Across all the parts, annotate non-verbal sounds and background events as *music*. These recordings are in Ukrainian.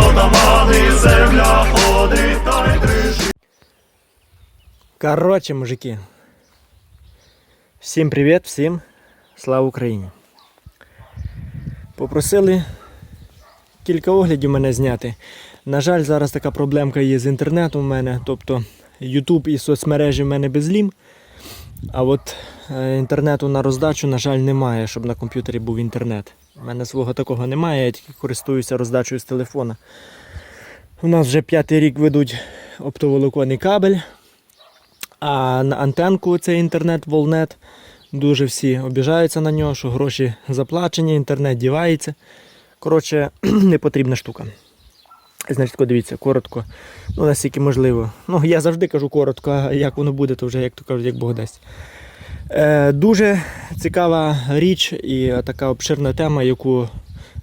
отамани, земля ходить та й дрижить. Короче, мужики. Всім привіт, всім слава Україні. Попросили кілька оглядів мене зняти. На жаль, зараз така проблемка є з інтернетом у мене. Тобто YouTube і соцмережі в мене безлім. А от е, інтернету на роздачу, на жаль, немає, щоб на комп'ютері був інтернет. У мене свого такого немає, я тільки користуюся роздачею з телефона. У нас вже п'ятий рік ведуть оптоволоконний кабель. А на антенку цей інтернет Волнет. Дуже всі обіжаються на нього, що гроші заплачені, інтернет дівається. Коротше, *clears throat* непотрібна штука. Значить, дивіться, коротко, ну наскільки можливо. Ну, я завжди кажу коротко, а як воно буде, то вже як то кажуть, як Бог дасть. Е, дуже цікава річ і така обширна тема, яку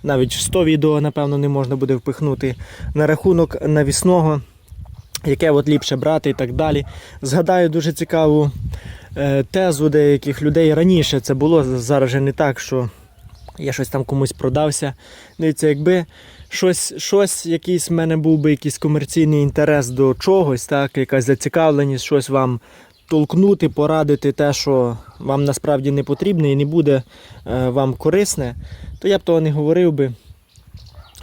навіть в 100 відео, напевно, не можна буде впихнути на рахунок навісного яке от ліпше брати і так далі. Згадаю дуже цікаву е, тезу деяких людей раніше це було, зараз же не так, що я щось там комусь продався. Дивіться, якби щось, щось якийсь в мене був би якийсь комерційний інтерес до чогось, так, якась зацікавленість, щось вам толкнути, порадити те, що вам насправді не потрібне і не буде е, вам корисне, то я б того не говорив би.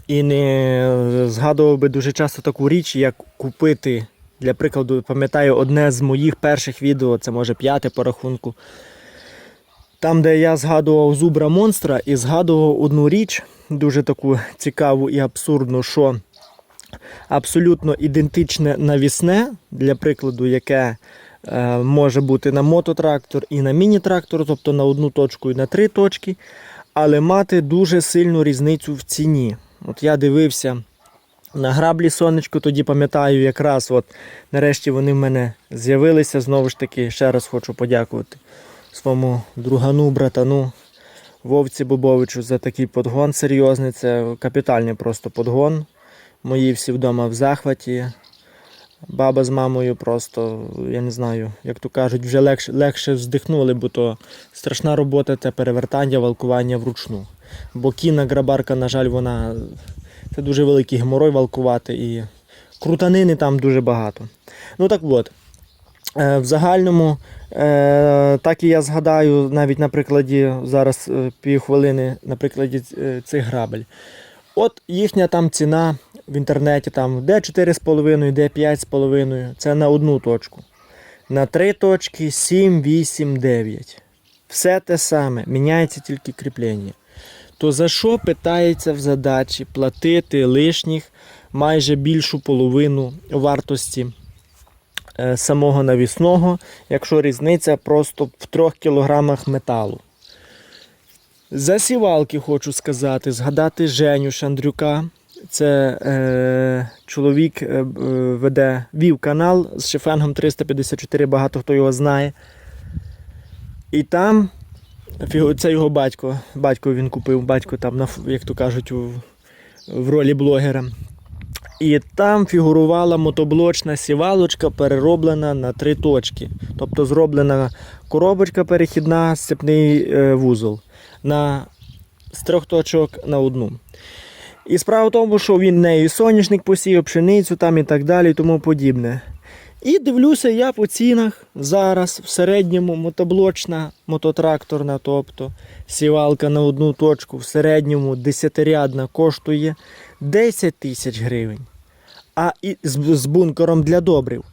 І не згадував би дуже часто таку річ, як купити. Для прикладу, пам'ятаю, одне з моїх перших відео, це може п'яте по рахунку. Там, де я згадував зубра монстра і згадував одну річ, дуже таку цікаву і абсурдну, що абсолютно ідентичне навісне, для прикладу, яке е, може бути на мототрактор і на міні-трактор, тобто на одну точку і на три точки, але мати дуже сильну різницю в ціні. От я дивився на граблі сонечко, тоді пам'ятаю, якраз от нарешті вони в мене з'явилися. Знову ж таки, ще раз хочу подякувати своєму другану, братану Вовці Бобовичу за такий подгон серйозний. Це капітальний просто подгон. Мої всі вдома в захваті. Баба з мамою просто, я не знаю, як то кажуть, вже легше, легше вздихнули, бо то страшна робота це перевертання, валкування вручну. Бо кінна грабарка, на жаль, вона це дуже великий геморой валкувати і крутанини там дуже багато. Ну так от, е, в загальному, е, так і я згадаю навіть на прикладі зараз е, півхвилини, на прикладі цих грабель. От їхня там ціна в інтернеті, там де 4,5, де 5,5, це на одну точку. На три точки 7, 8, 9. Все те саме, міняється тільки кріплення. То за що питається в задачі платити лишніх майже більшу половину вартості е, самого навісного, якщо різниця просто в 3 кілограмах металу? Засівалки хочу сказати, згадати Женю Шандрюка. Це е, чоловік е, е, веде, вів канал з шифенгом 354, багато хто його знає. І там це його батько. Батько він купив, батько там, як то кажуть, у, в ролі блогера. І там фігурувала мотоблочна сівалочка, перероблена на три точки. Тобто зроблена коробочка перехідна, сцепний е, вузол на, з трьох точок на одну. І справа в тому, що він нею соняшник посіяв, пшеницю там і так далі, і тому подібне. І дивлюся я по цінах зараз в середньому мотоблочна, мототракторна, тобто сівалка на одну точку в середньому десятирядна коштує 10 тисяч гривень. А і, з, з бункером для добрив.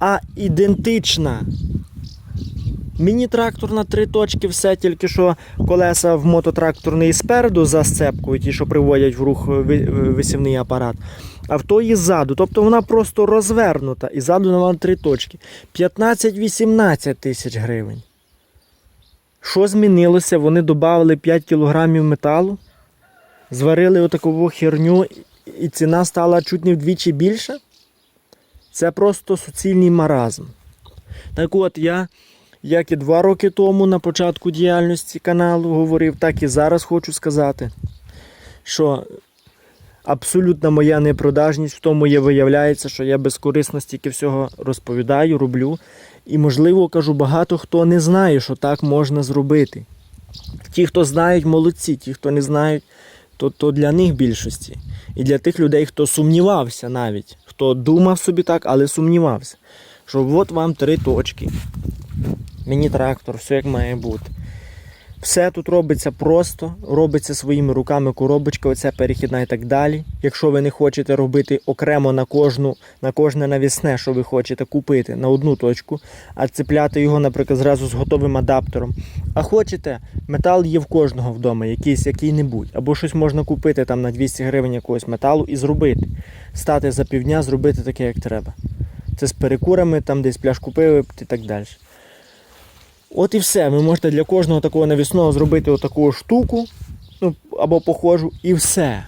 А ідентична Міні-трактор на три точки, все тільки що колеса в мототракторний спереду за сцепкою, ті, що приводять в рух висівний апарат. А в тої ззаду. Тобто вона просто розвернута і ззаду на три точки. 15-18 тисяч гривень. Що змінилося? Вони додали 5 кілограмів металу, зварили отаку херню і ціна стала чуть не вдвічі більша. Це просто суцільний маразм. Так от я, як і два роки тому на початку діяльності каналу говорив, так і зараз хочу сказати, що абсолютна моя непродажність в тому є виявляється, що я безкорисно стільки всього розповідаю, роблю. І, можливо, кажу, багато хто не знає, що так можна зробити. Ті, хто знають, молодці, ті, хто не знають, то, то для них більшості. І для тих людей, хто сумнівався навіть, хто думав собі так, але сумнівався, що от вам три точки. Мені трактор, все як має бути. Все тут робиться просто, робиться своїми руками коробочка, оця перехідна і так далі. Якщо ви не хочете робити окремо на кожну, на кожне навісне, що ви хочете купити на одну точку, а цепляти його, наприклад, зразу з готовим адаптером. А хочете, метал є в кожного вдома, якийсь який-небудь. Або щось можна купити там на 200 гривень якогось металу і зробити. Стати за півдня, зробити таке, як треба. Це з перекурами, там десь пляшку пива і так далі. От і все. Ви можете для кожного такого навісного зробити отаку штуку, ну, або похожу, і все.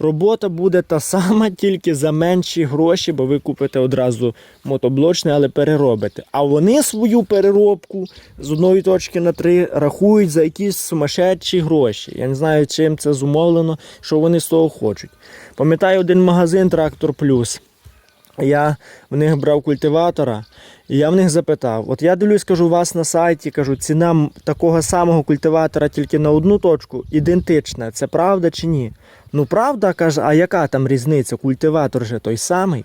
Робота буде та сама, *laughs* тільки за менші гроші, бо ви купите одразу мотоблочне, але переробите. А вони свою переробку з одної точки на три рахують за якісь сумасшедші гроші. Я не знаю, чим це зумовлено, що вони з того хочуть. Пам'ятаю один магазин Трактор Плюс. Я в них брав культиватора, і я в них запитав: от я дивлюсь, кажу, у вас на сайті, кажу, ціна такого самого культиватора тільки на одну точку ідентична. Це правда чи ні? Ну правда, каже, а яка там різниця? Культиватор же той самий.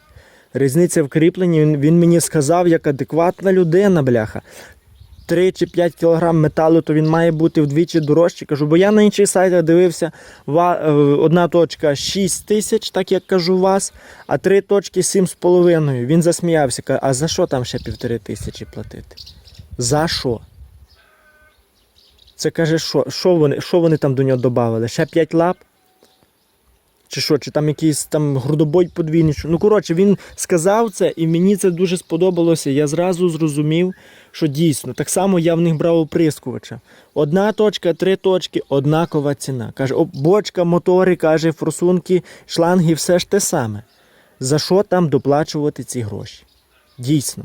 Різниця в кріпленні, він, мені сказав, як адекватна людина, бляха. 3 чи 5 кг металу, то він має бути вдвічі дорожчий. Кажу, бо я на інших сайтах дивився, е, одна точка 6 тисяч, так як кажу вас, а три точки 7,5. Він засміявся, каже, а за що там ще півтори тисячі платити? За що? Це каже, що, що, вони, що вони там до нього додали? Ще 5 лап? Чи що, чи там якийсь там грудобой подвійний? Ну, коротше, він сказав це, і мені це дуже сподобалося. Я зразу зрозумів, що дійсно, так само я в них брав оприскувача. Одна точка, три точки, однакова ціна. Каже, бочка, мотори, каже, форсунки, шланги, все ж те саме. За що там доплачувати ці гроші? Дійсно.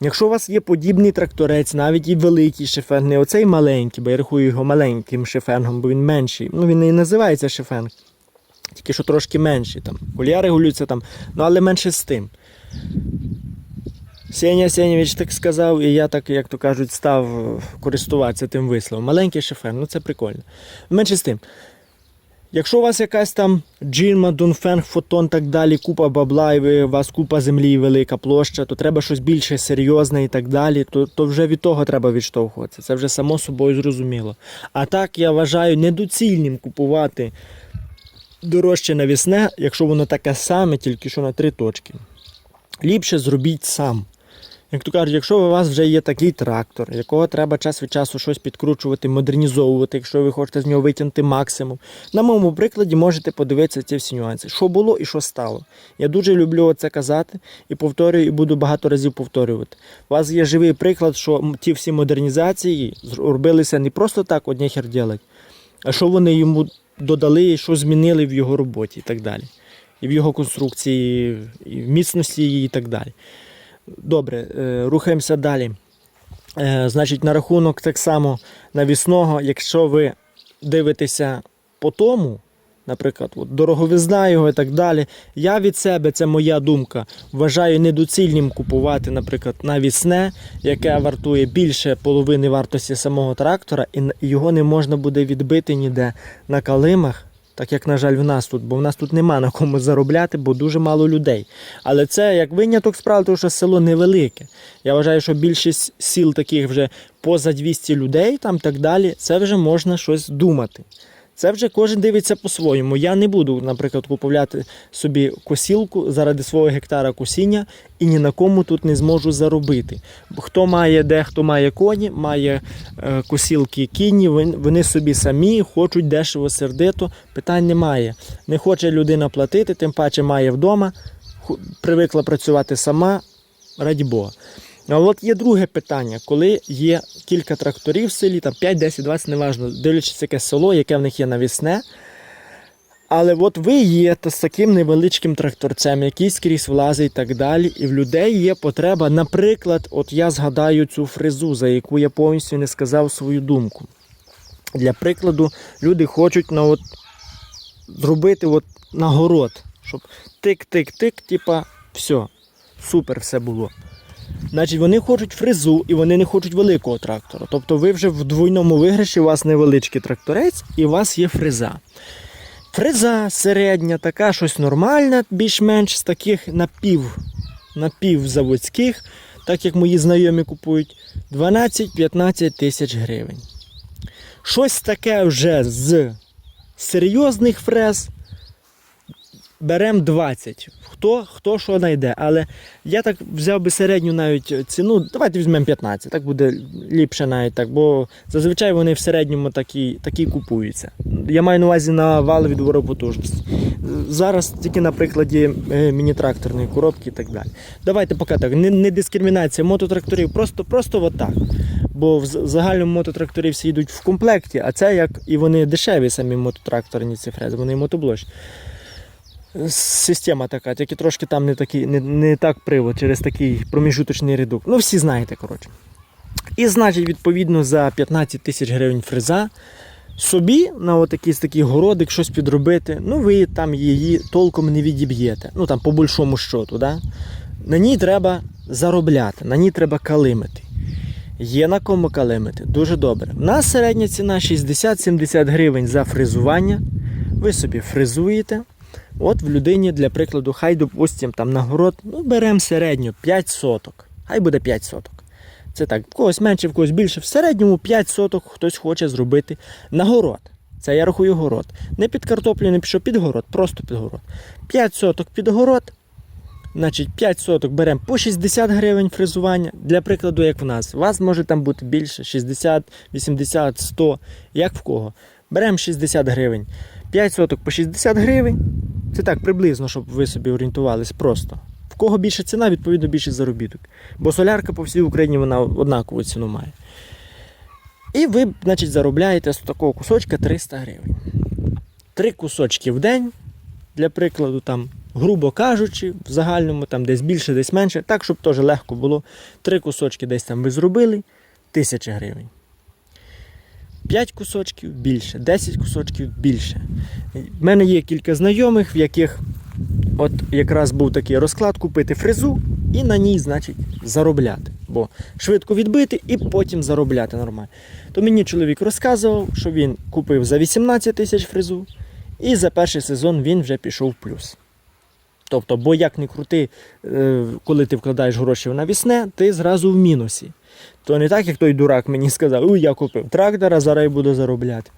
Якщо у вас є подібний тракторець, навіть і великий шифенг, не оцей маленький, бо я рахую його маленьким шифенгом, бо він менший. Ну він і називається шифенг. Тільки що трошки менший. Там. Кулія регулюється там, ну але менше з тим. Сеня Сенєвич так сказав, і я так, як то кажуть, став користуватися тим висловом. Маленький шифер, ну це прикольно. Менше з тим. Якщо у вас якась там джинма, дунфенг, фотон, так далі, купа бабла, і ви, у вас купа землі, велика площа, то треба щось більше серйозне і так далі, то, то вже від того треба відштовхуватися. Це вже само собою зрозуміло. А так я вважаю недоцільним купувати дорожче навісне, якщо воно таке саме, тільки що на три точки. Ліпше зробіть сам. Як то кажуть, якщо у вас вже є такий трактор, якого треба час від часу щось підкручувати, модернізовувати, якщо ви хочете з нього витягнути максимум. На моєму прикладі можете подивитися ці всі нюанси, що було і що стало. Я дуже люблю це казати і повторюю, і буду багато разів повторювати. У вас є живий приклад, що ті всі модернізації робилися не просто так одні хер ділять, а що вони йому додали, що змінили в його роботі і так далі. І в його конструкції, і в міцності її і так далі. Добре, е, рухаємося далі. Е, Значить, на рахунок так само навісного, якщо ви дивитеся по тому, наприклад, от, дороговизна його і так далі, я від себе, це моя думка, вважаю недоцільним купувати, наприклад, навісне, яке вартує більше половини вартості самого трактора, і його не можна буде відбити ніде на калимах. Так як, на жаль, в нас тут, бо в нас тут нема на кому заробляти, бо дуже мало людей. Але це як виняток справи, тому що село невелике. Я вважаю, що більшість сіл таких вже поза 200 людей, там так далі, це вже можна щось думати. Це вже кожен дивиться по-своєму. Я не буду, наприклад, купувати собі косілку заради свого гектара косіння і ні на кому тут не зможу заробити. Хто має де, хто має коні, має е, косілки кінні, вон- вони собі самі хочуть дешево сердито, питань немає. Не хоче людина платити, тим паче має вдома, привикла працювати сама, раді Бога. А от є друге питання, коли є кілька тракторів в селі, там 5, 10, 20, неважно, дивлячись яке село, яке в них є навісне. Але от ви є та з таким невеличким тракторцем, який скрізь влазить і так далі, і в людей є потреба. Наприклад, от я згадаю цю фрезу, за яку я повністю не сказав свою думку. Для прикладу, люди хочуть ну, от, зробити от, нагород, щоб тик-тик-тик, типа, все, супер все було. Значить, вони хочуть фрезу і вони не хочуть великого трактора. Тобто ви вже в двойному виграші, у вас невеличкий тракторець і у вас є фреза. Фреза середня, така щось нормальна, більш-менш з таких напів, напівзаводських, так як мої знайомі купують, 12-15 тисяч гривень. Щось таке вже з серйозних фрез беремо 20. Хто, хто що знайде. Але я так взяв би середню навіть ціну. Давайте візьмемо 15, так буде ліпше навіть так, бо зазвичай вони в середньому такі, такі купуються. Я маю на увазі на вал відвору потужності. Зараз тільки на прикладі е, міні-тракторної коробки і так далі. Давайте поки так. Не, не дискримінація мототракторів, просто, просто отак. Бо в загальному мототракторі всі йдуть в комплекті, а це як і вони дешеві самі мототракторні ці фрези, вони мотоблочні. Система така, тільки трошки там не, такі, не, не так привод через такий проміжуточний редук. Ну, всі знаєте, коротше. І значить, відповідно, за 15 тисяч гривень фреза собі на отакий такий городик щось підробити, ну ви там її толком не відіб'єте. Ну там по большому щоту. Да? На ній треба заробляти, на ній треба калимити. Є на кому калимити, дуже добре. У нас середня ціна 60-70 гривень за фрезування. Ви собі фрезуєте. От в людині, для прикладу, хай, допустимо, там на город, ну, беремо середню 5 соток. Хай буде 5 соток. Це так, в когось менше, в когось більше. В середньому 5 соток хтось хоче зробити на город. Це я рахую город. Не під картоплю, не пішов під город, просто під город. 5 соток під город. Значить, 5 соток беремо по 60 гривень фрезування. Для прикладу, як в нас. У вас може там бути більше 60, 80, 100, як в кого. Беремо 60 гривень. 5 соток по 60 гривень. Це так приблизно, щоб ви собі орієнтувались просто. В кого більша ціна, відповідно більший заробіток. Бо солярка по всій Україні вона однакову ціну має. І ви, значить, заробляєте з такого кусочка 300 гривень. Три кусочки в день, для прикладу, там, грубо кажучи, в загальному там десь більше, десь менше, так, щоб теж легко було. Три кусочки десь там ви зробили, тисяча гривень. 5 кусочків більше, 10 кусочків більше. В мене є кілька знайомих, в яких от якраз був такий розклад купити фрезу і на ній, значить, заробляти. Бо швидко відбити і потім заробляти нормально. То мені чоловік розказував, що він купив за 18 тисяч фрезу, і за перший сезон він вже пішов в плюс. Тобто, бо як не крути, е, коли ти вкладаєш гроші в навісне, ти зразу в мінусі. То не так, як той дурак мені сказав, ой, я купив трактора, зараз я буду заробляти.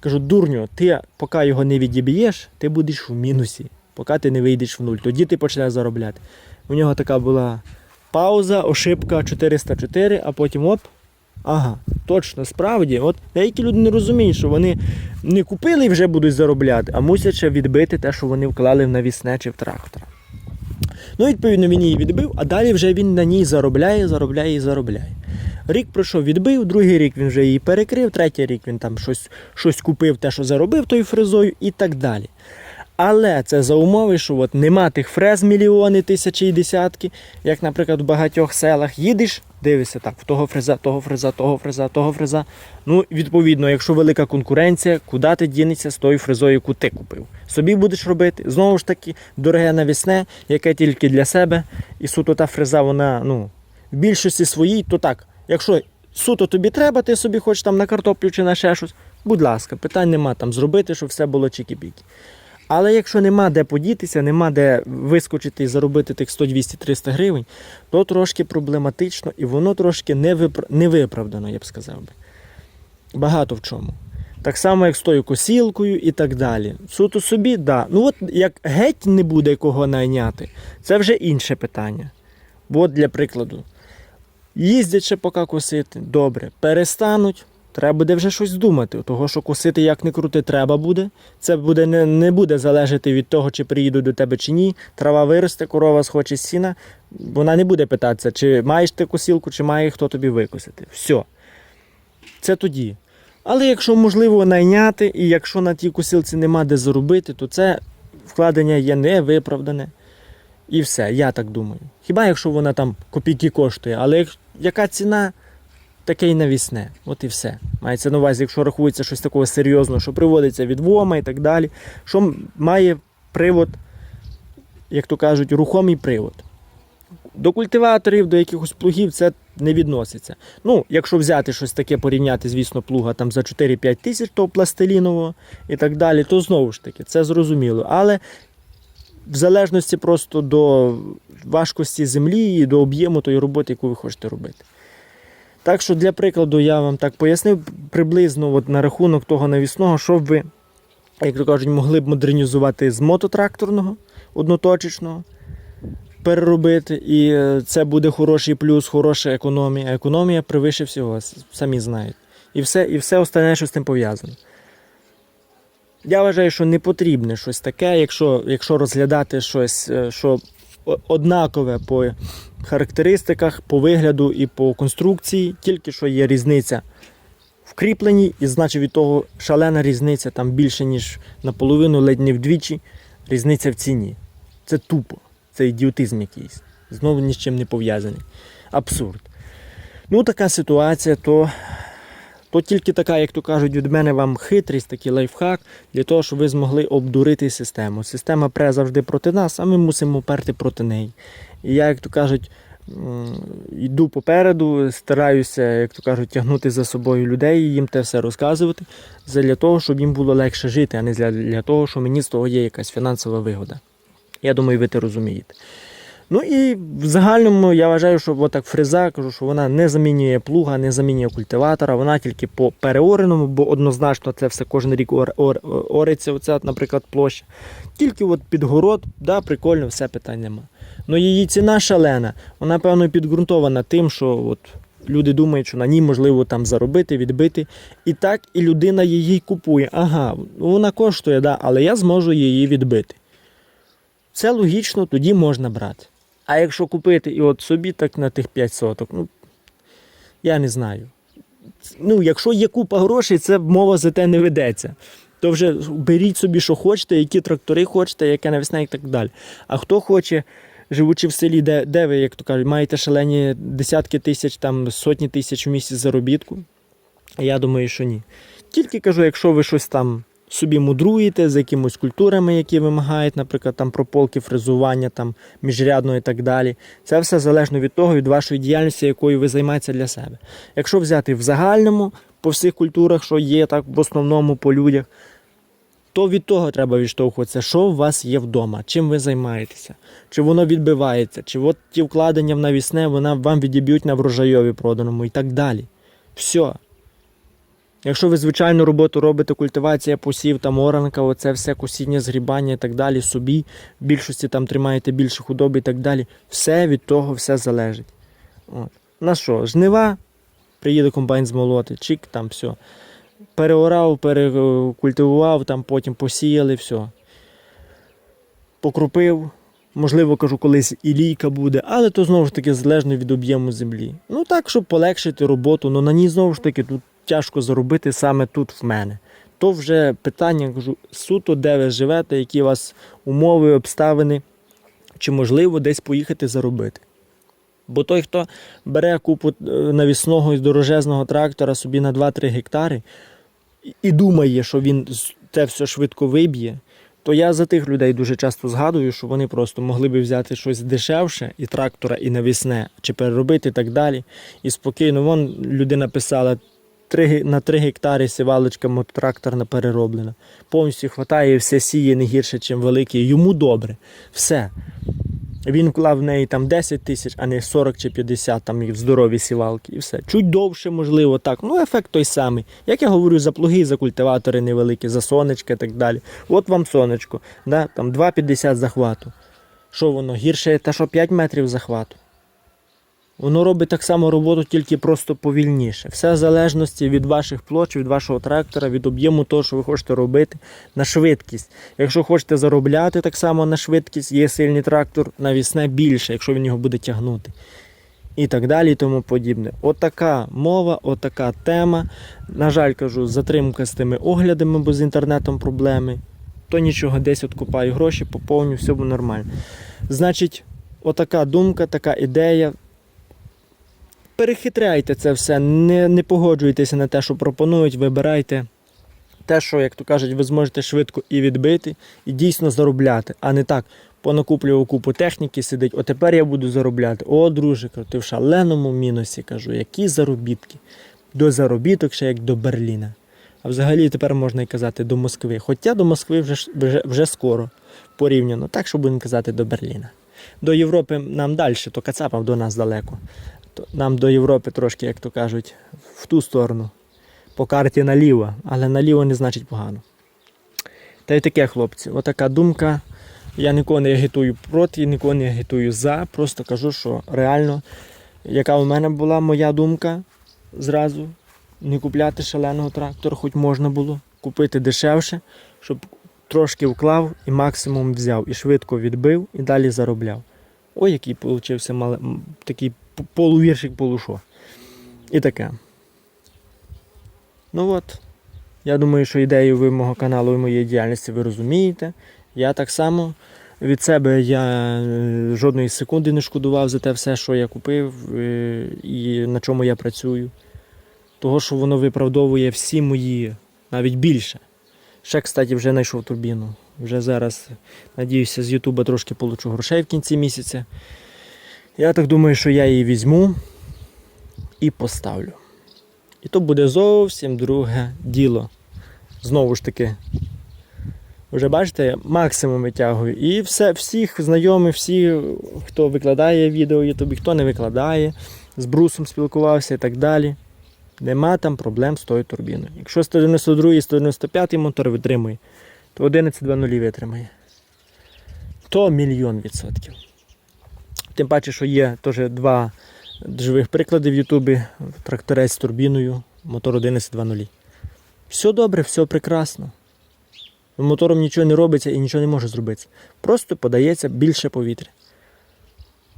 Кажу, дурню, ти поки його не відіб'єш, ти будеш в мінусі, поки ти не вийдеш в нуль. Тоді ти почнеш заробляти. У нього така була пауза, ошибка 404, а потім оп. Ага, точно, справді. От деякі люди не розуміють, що вони не купили і вже будуть заробляти, а мусять ще відбити те, що вони вклали в навісне чи в трактор. Ну, відповідно, він її відбив, а далі вже він на ній заробляє, заробляє і заробляє. Рік пройшов, відбив, другий рік він вже її перекрив, третій рік він там щось, щось купив, те, що заробив тою фрезою, і так далі. Але це за умови, що от нема тих фрез мільйони, тисячі і десятки, як, наприклад, в багатьох селах їдеш, дивишся так, в того фреза, того фреза, того фреза, того фреза. Ну, відповідно, якщо велика конкуренція, куди ти дінешся з тою фрезою, яку ти купив? Собі будеш робити, знову ж таки, дороге навісне, яке тільки для себе, і суто та фреза, вона ну, в більшості своїй, то так, якщо суто тобі треба, ти собі хочеш там на картоплю чи на ще щось, будь ласка, питань нема там зробити, щоб все було чікі-пікі. Але якщо нема де подітися, нема де вискочити і заробити тих 100, 200, 300 гривень, то трошки проблематично і воно трошки невипра- невиправдано, я б сказав би. Багато в чому. Так само, як з тою косілкою і так далі. Суто собі, да. Ну от як геть не буде кого найняти, це вже інше питання. От для прикладу, їздять ще поки косити, добре, перестануть, треба буде вже щось думати. Того, що косити як не крути, треба буде. Це буде не, не буде залежати від того, чи приїду до тебе чи ні. Трава виросте, корова схоче сіна. Вона не буде питатися, чи маєш ти косілку, чи має хто тобі викосити. Все. Це тоді. Але якщо можливо найняти, і якщо на тій косилці нема де заробити, то це вкладення є невиправдане. І все, я так думаю. Хіба якщо вона там копійки коштує, але як, яка ціна, таке й навісне. От і все. Мається на увазі, якщо рахується щось такого серйозного, що приводиться від ВОМа і так далі, що має привод, як то кажуть, рухомий привод. До культиваторів, до якихось плугів це не відноситься. Ну, якщо взяти щось таке, порівняти, звісно, плуга там за 4-5 тисяч того пластилінового і так далі, то знову ж таки, це зрозуміло. Але в залежності просто до важкості землі і до об'єму тої роботи, яку ви хочете робити. Так що, для прикладу, я вам так пояснив приблизно от на рахунок того навісного, що ви, як то кажуть, могли б модернізувати з мототракторного одноточечного, переробити, і е, це буде хороший плюс, хороша економія. Економія превише всього, самі знаєте. І все, і все остальне, що з тим пов'язано. Я вважаю, що не потрібне щось таке, якщо, якщо розглядати щось, е, що однакове по характеристиках, по вигляду і по конструкції, тільки що є різниця в кріпленні, і значить від того шалена різниця там більше, ніж наполовину, ледь не вдвічі, різниця в ціні. Це тупо, це ідіотизм якийсь. Знову ні з чим не пов'язаний. Абсурд. Ну, така ситуація, то, то тільки така, як то кажуть, від мене вам хитрість, такий лайфхак, для того, щоб ви змогли обдурити систему. Система пре завжди проти нас, а ми мусимо перти проти неї. І я, як то кажуть, йду попереду, стараюся, як то кажуть, тягнути за собою людей і їм те все розказувати, для того, щоб їм було легше жити, а не для, того, що мені з того є якась фінансова вигода. Я думаю, ви це розумієте. Ну і в загальному я вважаю, що отак фреза, кажу, що вона не замінює плуга, не замінює культиватора, вона тільки по переореному, бо однозначно це все кожен рік ор, ор, ориться, оця, наприклад, площа. Тільки от під город, да, прикольно, все питань нема. Ну її ціна шалена, вона, певно, підґрунтована тим, що от люди думають, що на ній можливо там заробити, відбити. І так і людина її купує. Ага, вона коштує, да, але я зможу її відбити. Це логічно, тоді можна брати. А якщо купити і от собі так на тих 5 соток, ну я не знаю. Ну, якщо є купа грошей, це мова за те не ведеться. То вже беріть собі, що хочете, які трактори хочете, яке навісне і так далі. А хто хоче, живучи в селі, де, де ви, як то кажуть, маєте шалені десятки тисяч, там сотні тисяч в місяць заробітку, я думаю, що ні. Тільки кажу, якщо ви щось там собі мудруєте з якимось культурами, які вимагають, наприклад, там прополки, фрезування, там міжрядно і так далі. Це все залежно від того, від вашої діяльності, якою ви займаєтеся для себе. Якщо взяти в загальному, по всіх культурах, що є, так в основному по людях, то від того треба відштовхуватися, що у вас є вдома, чим ви займаєтеся, чи воно відбивається, чи от ті вкладення в навісне вона вам відіб'ють на врожайові проданому і так далі. Все. Якщо ви звичайну роботу робите, культивація посів, там оранка, оце все косіння, згрібання і так далі, собі, в більшості там тримаєте більше худоби і так далі, все від того все залежить. От. На що? Жнива, приїде комбайн змолоти, чик, там все. Переорав, перекультивував, там потім посіяли, все. Покрупив. Можливо, кажу, колись і лійка буде, але то знову ж таки залежно від об'єму землі. Ну так, щоб полегшити роботу, але на ній знову ж таки тут тяжко заробити саме тут в мене. То вже питання кажу, суто, де ви живете, які у вас умови, обставини, чи можливо десь поїхати заробити. Бо той, хто бере купу е, навісного і дорожезного трактора собі на 2-3 гектари і- думає, що він це все швидко виб'є, то я за тих людей дуже часто згадую, що вони просто могли би взяти щось дешевше, і трактора, і навісне, чи переробити і так далі. І спокійно, вон людина писала. Три На 3 гектари сівалочка мототракторна перероблена. Повністю хватає, все сіє не гірше, ніж великий. Йому добре. Все. Він вклав в неї там 10 тисяч, а не 40 чи 50 там в здорові сівалки, і все. Чуть довше, можливо, так. Ну, ефект той самий. Як я говорю, за плуги, за культиватори невеликі, за сонечка і так далі. От вам сонечко, да? там 2,50 захвату. Що воно? Гірше те, що 5 метрів захвату. Воно робить так само роботу, тільки просто повільніше. Все в залежності від ваших площ, від вашого трактора, від об'єму того, що ви хочете робити, на швидкість. Якщо хочете заробляти так само на швидкість, є сильний трактор, навісне більше, якщо він його буде тягнути. і так далі, і тому подібне. Отака мова, отака тема. На жаль, кажу, затримка з тими оглядами, бо з інтернетом проблеми. То нічого, десь от купаю гроші, поповню, все буде нормально. Значить, отака думка, така ідея. Перехитряйте це все, не, не погоджуйтеся на те, що пропонують, вибирайте те, що, як то кажуть, ви зможете швидко і відбити, і дійсно заробляти, а не так. Понакуплював купу техніки, сидить, о тепер я буду заробляти. О, друже, ти в шаленому мінусі кажу, які заробітки. До заробіток ще як до Берліна. А взагалі тепер можна і казати до Москви. Хоча до Москви вже, вже, вже скоро порівняно, так що будемо казати до Берліна. До Європи нам далі, то Кацапав до нас далеко. Нам до Європи трошки, як то кажуть, в ту сторону. По карті наліво, але наліво не значить погано. Та й таке, хлопці, отака думка. Я нікого не агітую проти, нікого не агітую за. Просто кажу, що реально, яка у мене була моя думка зразу, не купляти шаленого трактора, хоч можна було, купити дешевше, щоб трошки вклав і максимум взяв, і швидко відбив, і далі заробляв. Ой, який мале, такий полувіршик полушо. І таке. Ну от. Я думаю, що ідею ви мого каналу і моєї діяльності ви розумієте. Я так само від себе я е, жодної секунди не шкодував за те все, що я купив е, і на чому я працюю. Того, що воно виправдовує всі мої, навіть більше. Ще, кстати, вже знайшов турбіну. Вже зараз, надіюся, з Ютуба трошки получу грошей в кінці місяця. Я так думаю, що я її візьму і поставлю. І то буде зовсім друге діло. Знову ж таки, вже бачите, я максимум витягую. І все, всіх знайомих, всі, хто викладає відео Ютубі, хто не викладає, з брусом спілкувався і так далі. Нема там проблем з тою турбіною. Якщо 192 195 мотор витримує, то 11.2.0 витримає. То мільйон відсотків. Тим паче, що є теж два живих приклади в Ютубі. Тракторець з турбіною, мотор 11.2.0. Все добре, все прекрасно. Мотором нічого не робиться і нічого не може зробити. Просто подається більше повітря,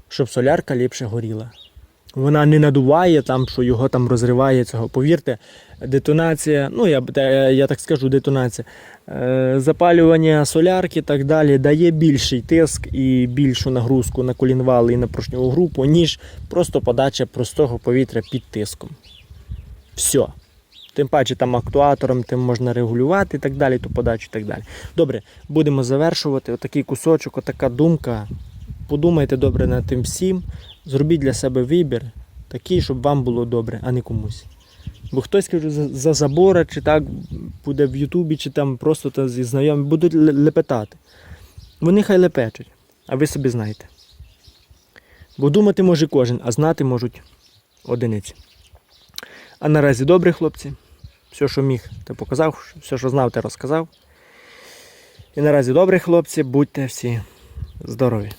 щоб солярка ліпше горіла. Вона не надуває там, що його там розриває цього. Повірте, детонація, ну я, я так скажу, детонація, е, запалювання солярки і так далі дає більший тиск і більшу нагрузку на колінвали і на поршньову групу, ніж просто подача простого повітря під тиском. Все. Тим паче там актуатором тим можна регулювати і так далі, ту подачу і так далі. Добре, будемо завершувати. Отакий кусочок, отака думка. Подумайте добре над тим всім. Зробіть для себе вибір такий, щоб вам було добре, а не комусь. Бо хтось каже, за, за забора, чи так буде в Ютубі, чи там просто та зі знайомі, будуть лепетати. Вони хай лепечуть, а ви собі знаєте. Бо думати може кожен, а знати можуть одиниці. А наразі добре, хлопці. Все, що міг, те показав, все, що знав, те розказав. І наразі добре, хлопці, будьте всі здорові.